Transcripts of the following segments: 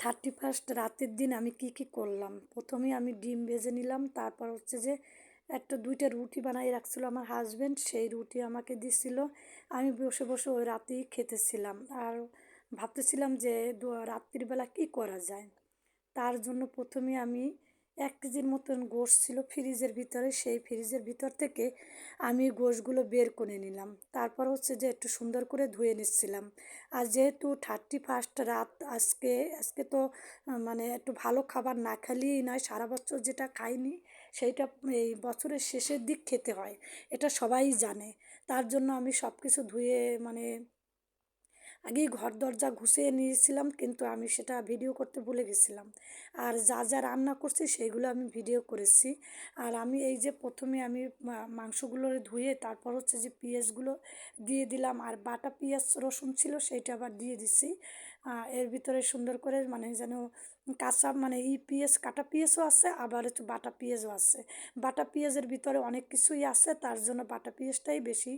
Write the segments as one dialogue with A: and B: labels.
A: Thirty first রাতের দিন আমি কি কি করলাম? প্রথমে আমি ডিম ভেজে নিলাম, তারপর হচ্ছে যে একটা দুইটা রুটি বানাই রাখছিল আমার হাজব্যান্ড সেই রুটি আমাকে দিছিল। আমি বসে বসে ওই রাতেই খেতেছিলাম আর ভাবতেছিলাম যে রাত্রিবেলা কি করা যায়? তার জন্য প্রথমে আমি এক কেজির মতন গোশ ছিল ফ্রিজের ভিতরে, সেই ফ্রিজের ভিতর থেকে আমি গোশগুলো বের করে নিলাম। তারপর হচ্ছে যে একটু সুন্দর করে ধুয়ে নিচ্ছিলাম। আর যেহেতু থার্টি ফার্স্ট রাত, আজকে আজকে তো মানে একটু ভালো খাবার না খেলেই নয়, সারা বছর যেটা খাইনি, সেইটা এই বছরের শেষের দিক খেতে হয়, এটা সবাই জানে। তার জন্য আমি সব কিছু ধুয়ে মানে আগেই ঘর দরজা ঘুষিয়ে নিয়েছিলাম, কিন্তু আমি সেটা ভিডিও করতে ভুলে গেছিলাম। আর যা যা রান্না করছি সেইগুলো আমি ভিডিও করেছি। আর আমি এই যে প্রথমে আমি মাংসগুলো ধুয়ে তারপর হচ্ছে যে পেঁয়াজগুলো দিয়ে দিলাম, আর বাটা পেঁয়াজ রসুন ছিল সেইটা আবার দিয়ে দিছি। এর ভিতরে সুন্দর করে মানে যেন কাঁচা মানে ই পেঁয়াজ, কাটা পেঁয়াজও আছে, আবার একটু বাটা পেঁয়াজও আছে। বাটা পেঁয়াজের ভিতরে অনেক কিছুই আছে, তার জন্য বাটা পেঁয়াজটাই বেশি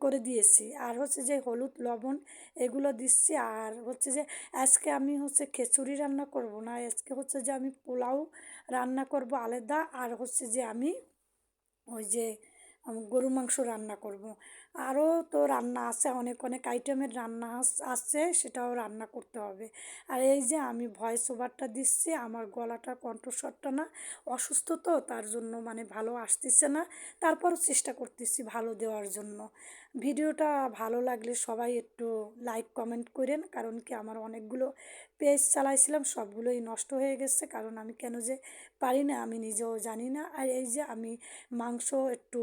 A: করে দিয়েছি। আর হচ্ছে যে হলুদ, লবণ এগুলো দিচ্ছি। আর হচ্ছে যে আজকে আমি হচ্ছে খিচুড়ি রান্না করব না, আজকে হচ্ছে যে আমি পোলাও রান্না করব আলাদা। আর হচ্ছে যে আমি ওই যে গরু মাংস রান্না করব। আরও তো রান্না আছে, অনেক অনেক আইটেমের রান্না আছে, সেটাও রান্না করতে হবে। আর এই যে আমি ভয়েস ওভারটা দিচ্ছি, আমার গলাটা, কণ্ঠস্বরটা না অসুস্থ তো, তার জন্য মানে ভালো আসতেছে না। তারপরও চেষ্টা করতেছি ভালো দেওয়ার জন্য। ভিডিওটা ভালো লাগলে সবাই একটু লাইক, কমেন্ট করেন, কারণ কি আমার অনেকগুলো পেজ চালাইছিলাম, সবগুলোই নষ্ট হয়ে গেছে, কারণ আমি কেন যে পারি না, আমি নিজেও জানি না। আর এই যে আমি মাংস একটু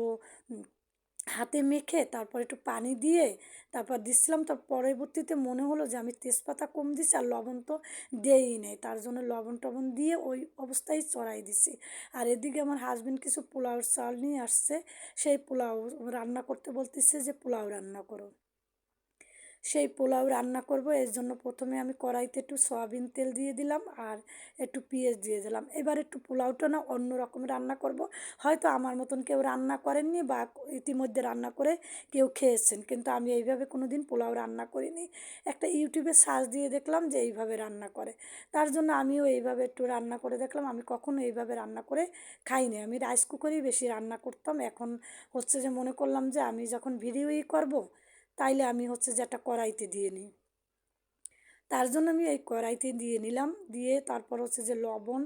A: হাতে মেখে তারপর একটু পানি দিয়ে তারপর দিচ্ছিলাম। তার পরবর্তীতে মনে হলো যে আমি তেজপাতা কম দিছি আর লবণ তো দেয়ই নেই। তার জন্য লবণ টবণ দিয়ে ওই অবস্থায় চড়াই দিছি আর এদিকে আমার হাজবেন্ড কিছু পোলাও চাল নিয়ে আসছে। সেই পোলাও রান্না করতে বলতেছে যে পোলাও রান্না করো। সেই পোলাও রান্না করব। এর জন্য প্রথমে আমি কড়াইতে একটু সয়াবিন তেল দিয়ে দিলাম আর একটু পেঁয়াজ দিয়ে দিলাম। এবার একটু পোলাওটা না অন্য রকম রান্না করব। হয়তো আমার মতন কেউ রান্না করেননি বা ইতিমধ্যে রান্না করে কেউ খেয়েছেন। কিন্তু আমি এইভাবে কোনো দিন পোলাও রান্না করিনি। একটা ইউটিউবে সার্চ দিয়ে দেখলাম যে এইভাবে রান্না করে। তার জন্য আমিও এইভাবে একটু রান্না করে দেখলাম। আমি কখনো এইভাবে রান্না করে খাইনি। আমি রাইস কুকারেই বেশি রান্না করতাম। এখন হচ্ছে যে মনে করলাম যে আমি যখন ভিডিওই করব তাইলে আমি হচ্ছে যে একটা কড়াইতে দিয়ে নিই। তার জন্য আমি এই কড়াইতে দিয়ে নিলাম। দিয়ে তারপর হচ্ছে যে লবণ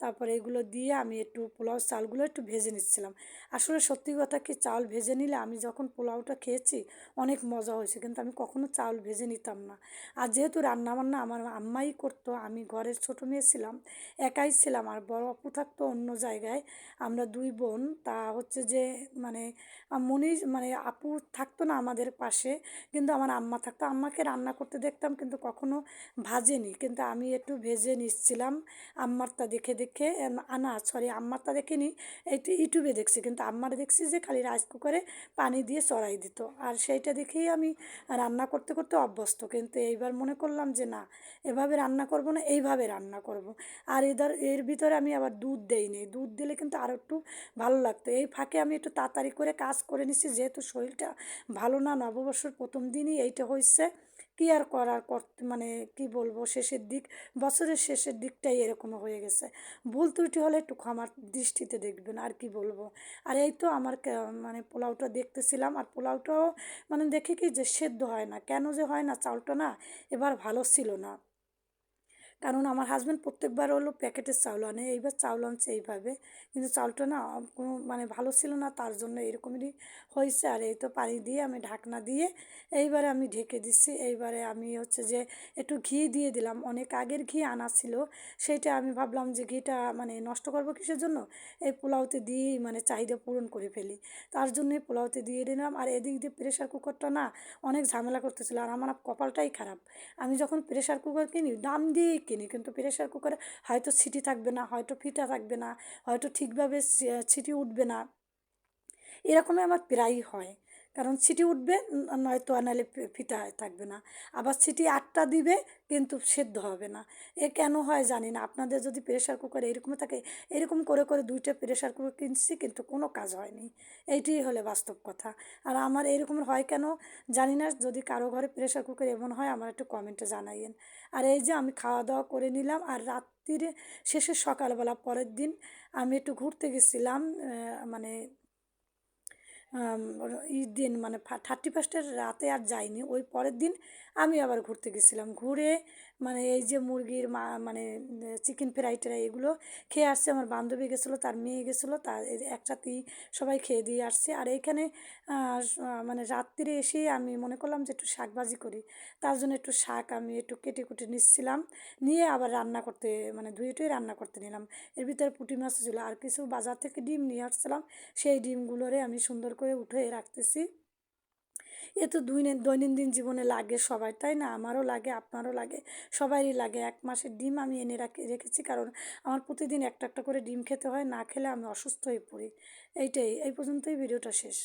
A: তারপরে এগুলো দিয়ে আমি একটু পোলাও চালগুলো একটু ভেজে নিচ্ছিলাম। আসলে সত্যি কথা কি, চাল ভেজে নিলে আমি যখন পোলাওটা খেয়েছি অনেক মজা হয়েছে, কিন্তু আমি কখনো চাল ভেজে নিতাম না। আর যেহেতু রান্নাবান্না আমার আম্মাই করতো, আমি ঘরের ছোটো মেয়ে ছিলাম, একাই ছিলাম, আর বড় আপু থাকতো অন্য জায়গায়, আমরা দুই বোন, তা হচ্ছে যে মানে মনি মানে আপু থাকতো না আমাদের পাশে, কিন্তু আমার আম্মা থাকতো। আম্মাকে রান্না করতে দেখতাম, কিন্তু কখনো ভাজেনি, কিন্তু আমি একটু ভেজে নিচ্ছিলাম আম্মারটা দেখে দেখে এম, আনা সরি আম্মারটা দেখিনি একটু ইউটিউবে দেখছি। কিন্তু আম্মার দেখছি যে খালি রাইস কুকারে পানি দিয়ে চড়াই দিত। আর সেইটা দেখেই আমি রান্না করতে করতে অভ্যস্ত। কিন্তু এইবার মনে করলাম যে না এভাবে রান্না করব না এইভাবে রান্না করব। আর এদের এর ভিতরে আমি আবার দুধ দেইনি। দুধ দিলে কিন্তু আরও একটু ভালো লাগতো। এই ফাঁকে আমি একটু তাড়াতাড়ি করে কাজ করে নিচ্ছি যেহেতু শরীরটা ভালো না নববর্ষর প্রথম দিনই এইটা হয়েছে কি আর করার মানে কি বলব, শেষের দিক, বছরের শেষের দিকটাই এরকম হয়ে গেছে। ভুল ত্রুটি হলে একটু ক্ষমার দৃষ্টিতে দেখবেন, আর কি বলব। আর এই তো আমার মানে পোলাওটা দেখতেছিলাম, আর পোলাওটাও মানে দেখে কি যে সেদ্ধ হয় না। কেন যে হয় না, চালটা না এবার ভালো ছিল না। কারণ আমার হাজব্যান্ড প্রত্যেকবার হলো প্যাকেটের চাউল আনে, এইবার চাউল আনছে এইভাবে। কিন্তু চাউলটা না কোনো মানে ভালো ছিল না, তার জন্য এরকমই হয়েছে। আর এই তো পানি দিয়ে আমি ঢাকনা দিয়ে এইবারে আমি ঢেকে দিচ্ছি। এইবারে আমি হচ্ছে যে একটু ঘি দিয়ে দিলাম। অনেক আগের ঘি আনা ছিল, সেইটা আমি ভাবলাম যে ঘিটা মানে নষ্ট করব কিসের জন্য? এই পোলাওতে দিয়েই মানে চাহিদা পূরণ করে ফেলি। তার জন্যই পোলাওতে দিয়ে দিলাম। আর এদিক দিয়ে প্রেশার কুকারটা না অনেক ঝামেলা করতেছিল। আর আমার কপালটাই খারাপ। আমি যখন প্রেশার কুকার কিনি দাম দিয়েই কিনি। কিন্তু প্রেশার কুকারে হয়তো সিটি থাকবে না, হয়তো ফিটা থাকবে না, হয়তো ঠিকভাবে সিটি উঠবে না। এরকমই আমার প্রায়ই হয়। কারণ সিটি উঠবে নয়তো আনালে ফিটা থাকবে না। আবার সিটি আটটা দিবে, কিন্তু সেদ্ধ হবে না। এ কেন হয় জানি না। আপনাদের যদি প্রেশার কুকার এরকম থাকে, এরকম করে করে দুইটা প্রেশার কুকার কিনছি, কিন্তু কোনো কাজ হয়নি। এইটাই হলে বাস্তব কথা। আর আমার এরকম হয় কেন জানি না। যদি কারও ঘরে প্রেশার কুকার এমন হয়, আমার একটু কমেন্টে জানাইয়েন। আর এই যে আমি খাওয়া দাওয়া করে নিলাম, আর রাত্রিরে শেষে সকালবেলা পরের দিন আমি একটু ঘুরতে গেছিলাম মানে ঈদ দিন মানে থার্টি ফার্স্টের রাতে আর যাইনি। ওই পরের দিন আমি আবার ঘুরতে গেছিলাম। ঘুরে মানে এই যে মুরগির মা মানে চিকেন ফ্রাই ট্রাই এগুলো খেয়ে আসছে। আমার বান্ধবী গেছিল, তার মেয়ে গেছিল, তার একসাথেই সবাই খেয়ে দিয়ে আসছে। আর এইখানে মানে রাত্রিরে এসে আমি মনে করলাম যে একটু শাক ভাজি করি। তার জন্য একটু শাক আমি একটু কেটে কুটে নিচ্ছিলাম। নিয়ে আবার রান্না করতে মানে ধুয়ে টুয়ে রান্না করতে নিলাম। এর ভিতরে পুঁটি মাছ ছিল। আর কিছু বাজার থেকে ডিম নিয়ে আসছিলাম। সেই ডিমগুলোরে আমি সুন্দর করে উঠে রাখতেছি। এ তো দুই দৈনন্দিন জীবনে লাগে সবাই তাই না? আমারও লাগে, আপনারও লাগে, সবারই লাগে। এক মাসের ডিম আমি এনে রাখি, রেখেছি কারণ আমার প্রতিদিন একটা একটা করে ডিম খেতে হয়, না খেলে আমি অসুস্থ হয়ে পড়ি। এইটাই, এই পর্যন্তই ভিডিওটা শেষ।